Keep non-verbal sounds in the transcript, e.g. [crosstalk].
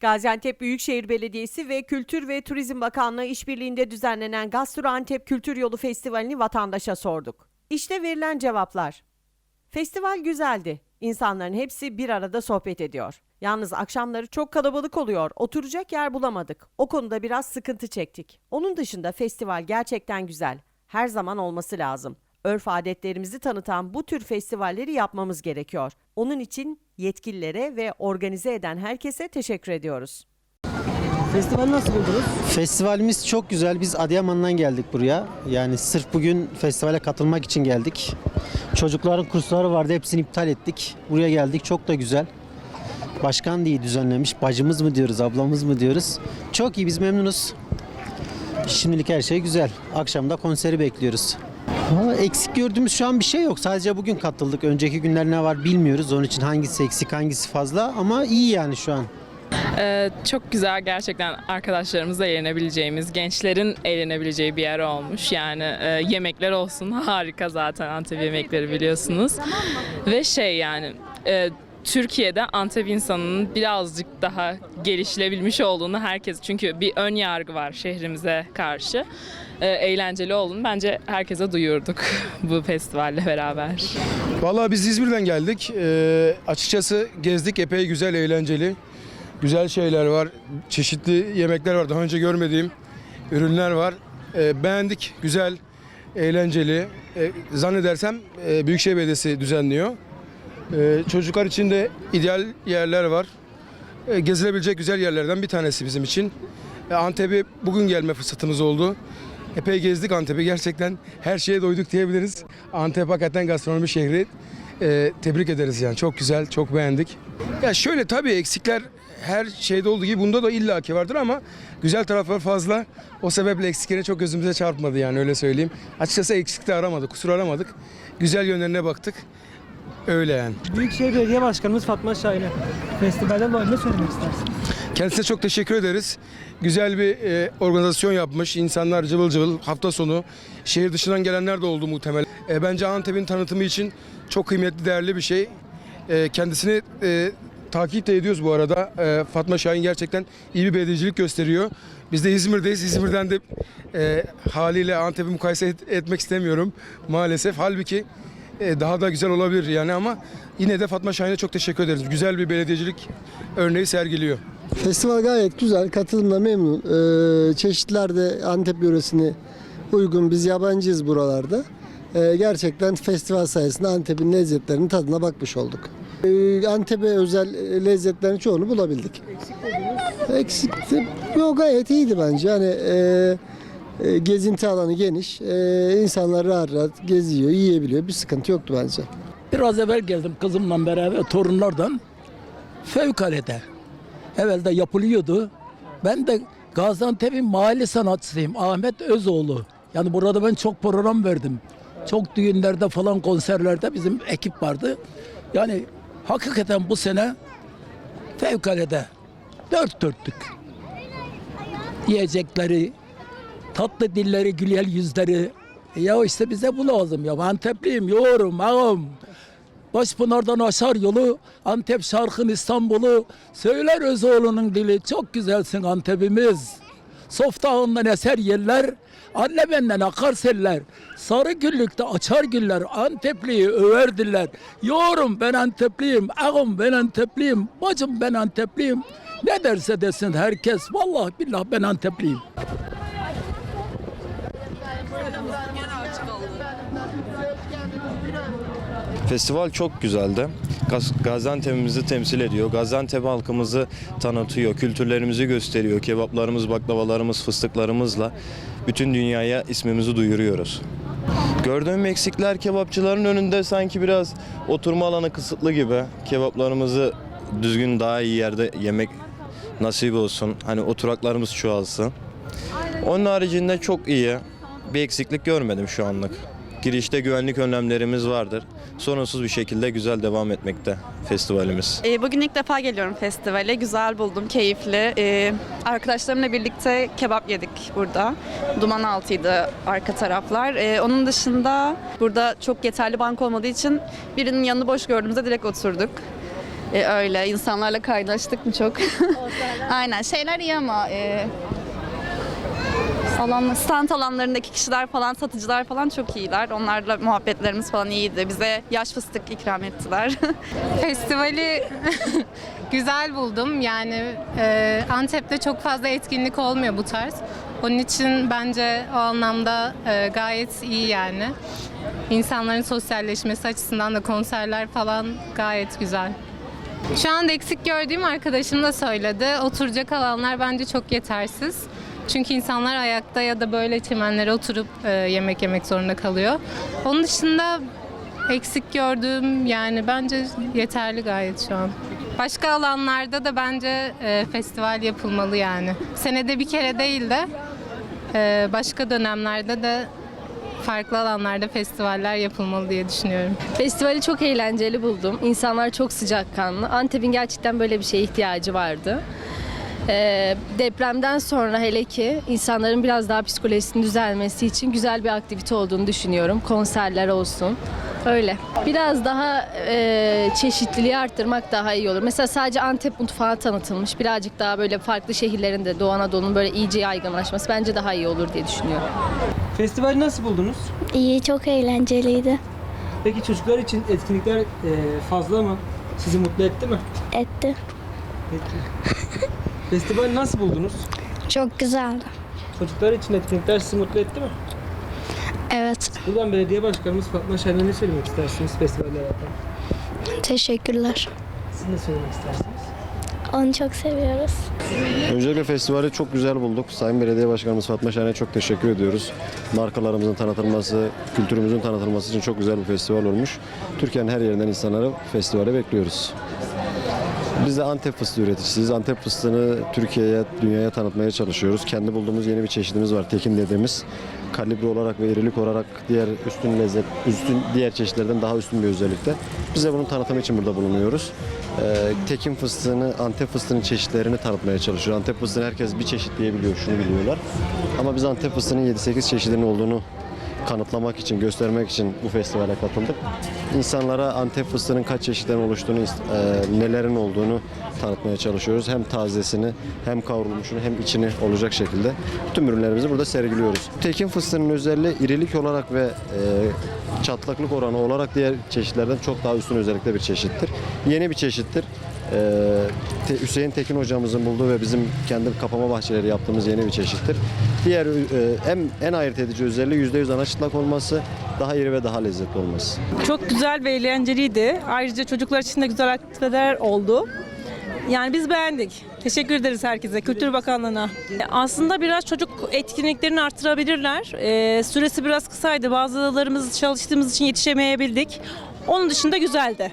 Gaziantep Büyükşehir Belediyesi ve Kültür ve Turizm Bakanlığı işbirliğinde düzenlenen Gastro Antep Kültür Yolu Festivali'ni vatandaşa sorduk. İşte verilen cevaplar. Festival güzeldi. İnsanların hepsi bir arada sohbet ediyor. Yalnız akşamları çok kalabalık oluyor. Oturacak yer bulamadık. O konuda biraz sıkıntı çektik. Onun dışında festival gerçekten güzel. Her zaman olması lazım. Örf adetlerimizi tanıtan bu tür festivalleri yapmamız gerekiyor. Onun için yetkililere ve organize eden herkese teşekkür ediyoruz. Festival nasıl buldunuz? Festivalimiz çok güzel. Biz Adıyaman'dan geldik buraya. Yani sırf bugün festivale katılmak için geldik. Çocukların kursları vardı. Hepsini iptal ettik. Buraya geldik. Çok da güzel. Başkan da iyi düzenlemiş. Bacımız mı diyoruz, ablamız mı diyoruz. Çok iyi. Biz memnunuz. Şimdilik her şey güzel. Akşam da konseri bekliyoruz. Valla eksik gördüğümüz şu an bir şey yok. Sadece bugün katıldık. Önceki günler ne var bilmiyoruz. Onun için hangisi eksik, hangisi fazla. Ama iyi yani şu an. Ee, çok güzel gerçekten arkadaşlarımızla eğlenebileceğimiz, gençlerin eğlenebileceği bir yer olmuş. Yani e, yemekler olsun [laughs] harika zaten Antep yemekleri biliyorsunuz. Ve şey yani e, Türkiye'de Antep insanının birazcık daha gelişilebilmiş olduğunu herkes çünkü bir ön yargı var şehrimize karşı. E, eğlenceli olduğunu bence herkese duyurduk [laughs] bu festivalle beraber. Vallahi biz İzmir'den geldik. Ee, açıkçası gezdik epey güzel, eğlenceli. Güzel şeyler var. Çeşitli yemekler var. Daha önce görmediğim ürünler var. Ee, beğendik. Güzel, eğlenceli. Ee, zannedersem e, Büyükşehir Belediyesi düzenliyor. Ee, çocuklar için de ideal yerler var. Ee, gezilebilecek güzel yerlerden bir tanesi bizim için. Ee, Antep'i bugün gelme fırsatımız oldu. Epey gezdik Antep'i. Gerçekten her şeye doyduk diyebiliriz. Antep hakikaten gastronomi şehri. Tebrik ederiz yani. Çok güzel, çok beğendik. Ya şöyle tabii eksikler her şeyde olduğu gibi bunda da illaki vardır ama güzel taraflar fazla. O sebeple eksikleri çok gözümüze çarpmadı yani öyle söyleyeyim. Açıkçası eksik de aramadık, kusur aramadık. Güzel yönlerine baktık. Öyle yani. Büyükşehir Belediye Başkanımız Fatma Şahin'e festivalden dolayı ne söylemek istersin? Kendisine çok teşekkür ederiz. Güzel bir e, organizasyon yapmış. İnsanlar cıvıl cıvıl hafta sonu şehir dışından gelenler de oldu muhtemelen. E, bence Antep'in tanıtımı için çok kıymetli, değerli bir şey. E, kendisini e, takip de ediyoruz bu arada. E, Fatma Şahin gerçekten iyi bir belediyecilik gösteriyor. Biz de İzmir'deyiz. İzmir'den de e, haliyle Antep'i mukayese et- etmek istemiyorum maalesef. Halbuki e, daha da güzel olabilir yani ama yine de Fatma Şahin'e çok teşekkür ederiz. Güzel bir belediyecilik örneği sergiliyor. Festival gayet güzel, katılımla memnun. Ee, çeşitler de Antep yöresine uygun. Biz yabancıyız buralarda. Ee, gerçekten festival sayesinde Antep'in lezzetlerinin tadına bakmış olduk. Ee, Antep'e özel lezzetlerin çoğunu bulabildik. Eksik de yok gayet iyiydi bence. Yani e, e, gezinti alanı geniş. E, insanlar rahat rahat geziyor, yiyebiliyor. Bir sıkıntı yoktu bence. Biraz evvel geldim kızımla beraber torunlardan. Fevkalade. Evvelde yapılıyordu. Ben de Gaziantep'in mahalle sanatçısıyım. Ahmet Özoğlu. Yani burada ben çok program verdim. Çok düğünlerde falan konserlerde bizim ekip vardı. Yani hakikaten bu sene fevkalade dört dörtlük. Yiyecekleri, tatlı dilleri, güler yüzleri. Ya işte bize bu lazım ya. Antepliyim, yoğurum, ağam. Başpınar'dan aşar yolu, Antep şarkın İstanbul'u, söyler Özoğlu'nun dili, çok güzelsin Antep'imiz. Softağından eser yerler, anne benden akar seller, sarı güllükte açar güller, Antepli'yi över diller. Yoğurum ben Antepliyim, ağam ben Antepliyim, bacım ben Antepliyim. Ne derse desin herkes, vallahi billah ben Antepliyim. Festival çok güzeldi. Gaz- Gaziantep'imizi temsil ediyor. Gaziantep halkımızı tanıtıyor. Kültürlerimizi gösteriyor. Kebaplarımız, baklavalarımız, fıstıklarımızla bütün dünyaya ismimizi duyuruyoruz. Gördüğüm eksikler kebapçıların önünde sanki biraz oturma alanı kısıtlı gibi. Kebaplarımızı düzgün daha iyi yerde yemek nasip olsun. Hani oturaklarımız çoğalsın. Onun haricinde çok iyi. Bir eksiklik görmedim şu anlık. Girişte güvenlik önlemlerimiz vardır. Sorunsuz bir şekilde güzel devam etmekte festivalimiz. Ee, Bugün ilk defa geliyorum festivale. Güzel buldum, keyifli. Ee, Arkadaşlarımla birlikte kebap yedik burada. Duman altıydı arka taraflar. Ee, Onun dışında burada çok yeterli bank olmadığı için birinin yanını boş gördüğümüzde direkt oturduk. E, öyle insanlarla kaynaştık mı çok? [laughs] Aynen şeyler iyi ama e, alan, stand alanlarındaki kişiler falan satıcılar falan çok iyiler. Onlarla muhabbetlerimiz falan iyiydi. Bize yaş fıstık ikram ettiler. [laughs] Festivali [laughs] güzel buldum. Yani e, Antep'te çok fazla etkinlik olmuyor bu tarz. Onun için bence o anlamda e, gayet iyi yani. İnsanların sosyalleşmesi açısından da konserler falan gayet güzel. Şu anda eksik gördüğüm arkadaşım da söyledi. Oturacak alanlar bence çok yetersiz. Çünkü insanlar ayakta ya da böyle çimenlere oturup e, yemek yemek zorunda kalıyor. Onun dışında eksik gördüğüm yani bence yeterli gayet şu an. Başka alanlarda da bence e, festival yapılmalı yani. Senede bir kere değil de e, başka dönemlerde de farklı alanlarda festivaller yapılmalı diye düşünüyorum. Festivali çok eğlenceli buldum. İnsanlar çok sıcakkanlı. Antep'in gerçekten böyle bir şeye ihtiyacı vardı. Ee, depremden sonra hele ki insanların biraz daha psikolojisinin düzelmesi için güzel bir aktivite olduğunu düşünüyorum. Konserler olsun. Öyle. Biraz daha e, çeşitliliği arttırmak daha iyi olur. Mesela sadece Antep mutfağı tanıtılmış. Birazcık daha böyle farklı şehirlerin de Doğu Anadolu'nun böyle iyice yaygınlaşması bence daha iyi olur diye düşünüyorum. Festivali nasıl buldunuz? İyi, çok eğlenceliydi. Peki çocuklar için etkinlikler e, fazla mı? Sizi mutlu etti mi? Etti. Peki. [laughs] Festivali nasıl buldunuz? Çok güzeldi. Çocuklar için etkinlikler sizi mutlu etti mi? Evet, Buradan belediye başkanımız Fatma Şahin'e ne söylemek istersiniz festivalle alakalı? teşekkürler. Siz ne söylemek istersiniz? Onu çok seviyoruz. Öncelikle festivali çok güzel bulduk. Sayın Belediye Başkanımız Fatma Şahin'e çok teşekkür ediyoruz. Markalarımızın tanıtılması, kültürümüzün tanıtılması için çok güzel bir festival olmuş. Türkiye'nin her yerinden insanları festivale bekliyoruz. Biz de Antep fıstığı üreticisiyiz. Antep fıstığını Türkiye'ye, dünyaya tanıtmaya çalışıyoruz. Kendi bulduğumuz yeni bir çeşidimiz var, Tekin dediğimiz. Kalibre olarak ve irilik olarak diğer üstün lezzet, üstün diğer çeşitlerden daha üstün bir özellikte. Biz de bunun tanıtımı için burada bulunuyoruz. Ee, Tekin fıstığını, Antep fıstığının çeşitlerini tanıtmaya çalışıyoruz. Antep fıstığını herkes bir çeşit diyebiliyor, şunu biliyorlar. Ama biz Antep fıstığının 7-8 çeşidinin olduğunu kanıtlamak için, göstermek için bu festivale katıldık. İnsanlara Antep fıstığının kaç çeşitten oluştuğunu, e, nelerin olduğunu tanıtmaya çalışıyoruz. Hem tazesini, hem kavrulmuşunu, hem içini olacak şekilde tüm ürünlerimizi burada sergiliyoruz. Tekin fıstığının özelliği irilik olarak ve e, çatlaklık oranı olarak diğer çeşitlerden çok daha üstün özellikle bir çeşittir. Yeni bir çeşittir. Ee, Te- Hüseyin Tekin hocamızın bulduğu ve bizim kendi kapama bahçeleri yaptığımız yeni bir çeşittir. Diğer e, en, en ayırt edici özelliği %100 ana çıtlak olması, daha iri ve daha lezzetli olması. Çok güzel ve eğlenceliydi. Ayrıca çocuklar için de güzel aktiviteler oldu. Yani biz beğendik. Teşekkür ederiz herkese, Kültür Bakanlığı'na. Aslında biraz çocuk etkinliklerini arttırabilirler. Ee, süresi biraz kısaydı. Bazılarımız çalıştığımız için yetişemeyebildik. Onun dışında güzeldi.